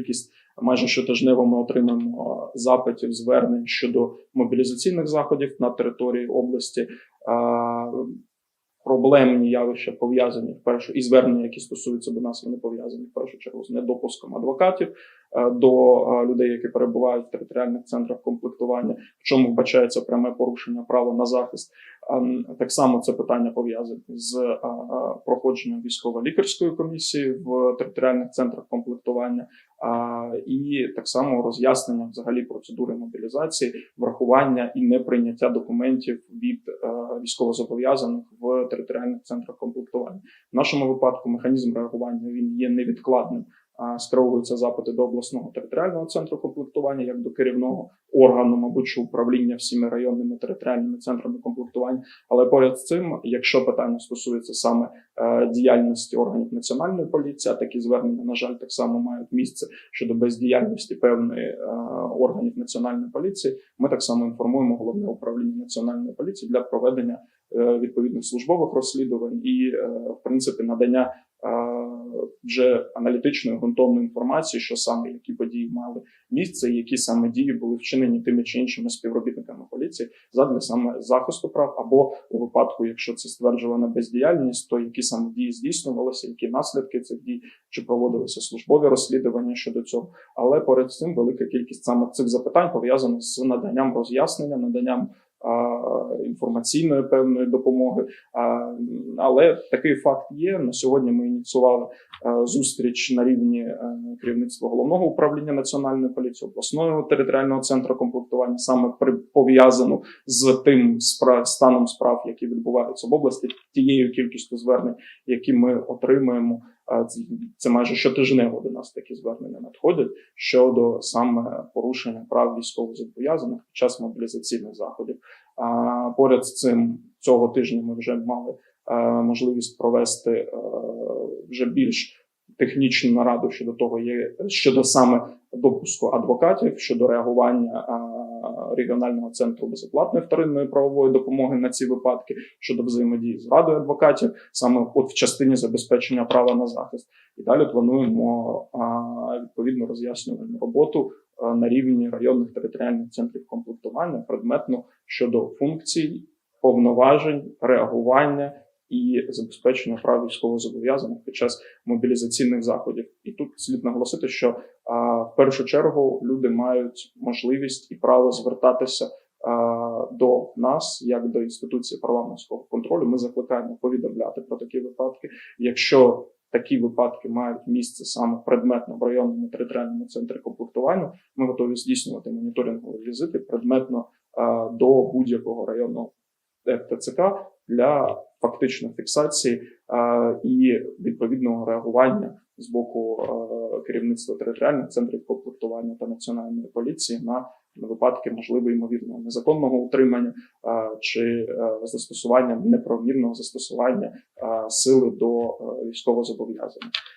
кількість. Майже щотижнево ми отримуємо запитів звернень щодо мобілізаційних заходів на території області. Проблемні явища пов'язані в першу і звернення, які стосуються до нас, вони пов'язані в першу чергу з недопуском адвокатів до людей, які перебувають в територіальних центрах комплектування, в чому вбачається пряме порушення права на захист. Так само це питання пов'язане з проходженням військово-лікарської комісії в територіальних центрах комплектування, і так само роз'яснення взагалі процедури мобілізації, врахування і неприйняття документів від е, військовозобов'язаних в територіальних центрах комплектування. В нашому випадку механізм реагування він є невідкладним. Скеровуються запити до обласного територіального центру комплектування як до керівного органу, мабуть, що управління всіми районними територіальними центрами комплектування. Але поряд з цим, якщо питання стосується саме е, діяльності органів національної поліції, а такі звернення, на жаль, так само мають місце щодо бездіяльності певної е, органів національної поліції. Ми так само інформуємо головне управління національної поліції для проведення е, відповідних службових розслідувань і, в принципі, надання вже аналітичної ґрунтовної інформації, що саме які події мали місце, і які саме дії були вчинені тими чи іншими співробітниками поліції задля саме захисту прав, або у випадку, якщо це стверджувана бездіяльність, то які саме дії здійснювалися, які наслідки цих дій, чи проводилися службові розслідування щодо цього. Але поряд з цим велика кількість саме цих запитань пов'язана з наданням роз'яснення, наданням. Інформаційної певної допомоги, але такий факт є. На сьогодні ми ініціювали зустріч на рівні е, керівництва головного управління національної поліції, обласного територіального центру комплектування, саме при пов'язану з тим спра- станом справ, які відбуваються в області, тією кількістю звернень, які ми отримуємо. Це, майже щотижнево до нас такі звернення надходять щодо саме порушення прав військовозобов'язаних під час мобілізаційних заходів. А поряд з цим цього тижня ми вже мали е, можливість провести е, вже більш технічну нараду щодо того, є щодо саме допуску адвокатів щодо реагування а, регіонального центру безоплатної вторинної правової допомоги на ці випадки щодо взаємодії з радою адвокатів, саме от в частині забезпечення права на захист. І далі плануємо відповідну роз'яснювальну роботу на рівні районних територіальних центрів комплектування предметно щодо функцій, повноважень, реагування і забезпечення прав військовозобов'язаних під час мобілізаційних заходів. І тут слід наголосити, що а, першу чергу люди мають можливість і право звертатися до нас, як до інституції парламентського контролю. Ми закликаємо повідомляти про такі випадки. Якщо такі випадки мають місце саме предметно в районному територіальному центрі комплектування, ми готові здійснювати моніторингові візити предметно до будь-якого районного ТЦК для фактичної фіксації і відповідного реагування з боку керівництва територіальних центрів комплектування та національної поліції на випадки можливо ймовірного незаконного утримання чи а, застосування неправомірного застосування сили до військового військовозобов'язаних.